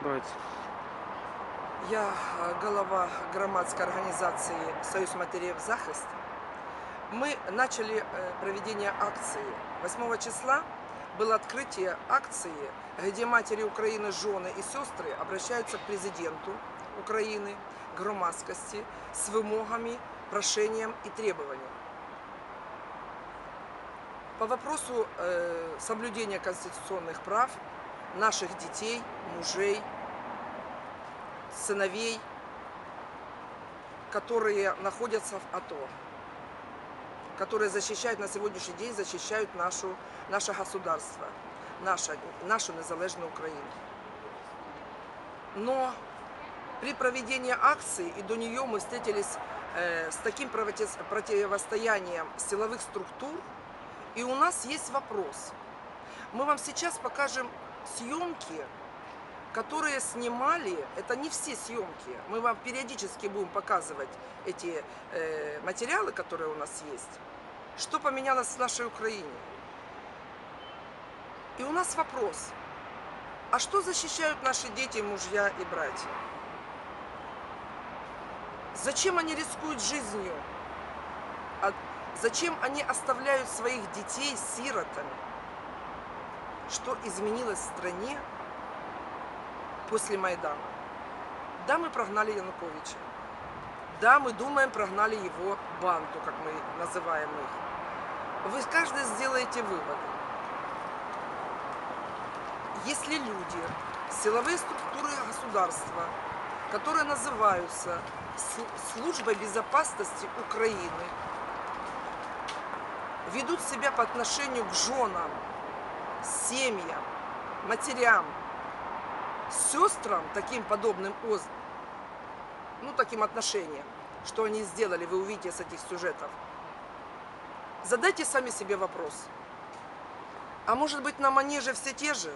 Давайте. Я е, голова громадской организации «Союз матерей в захист». Мы начали э, проведение акции. 8 числа было открытие акции, где матери Украины, жены и сестры обращаются к президенту Украины, громадскости с вымогами, прошением и требованием. По вопросу э, соблюдения конституционных прав наших детей, мужей, сыновей, которые находятся в АТО, которые защищают на сегодняшний день, защищают нашу, наше государство, наша, нашу незалежную Украину. Но при проведении акции и до нее мы встретились э, с таким против- противостоянием силовых структур, и у нас есть вопрос. Мы вам сейчас покажем съемки которые снимали, это не все съемки. Мы вам периодически будем показывать эти э, материалы, которые у нас есть. Что поменялось в нашей Украине? И у нас вопрос. А что защищают наши дети, мужья и братья? Зачем они рискуют жизнью? А зачем они оставляют своих детей сиротами? Что изменилось в стране после Майдана. Да, мы прогнали Януковича. Да, мы думаем, прогнали его банду, как мы называем их. Вы каждый сделаете выводы. Если люди, силовые структуры государства, которые называются Службой безопасности Украины, ведут себя по отношению к женам, семьям, матерям, сестрам таким подобным ну, таким отношением, что они сделали, вы увидите с этих сюжетов. Задайте сами себе вопрос. А может быть на манеже все те же?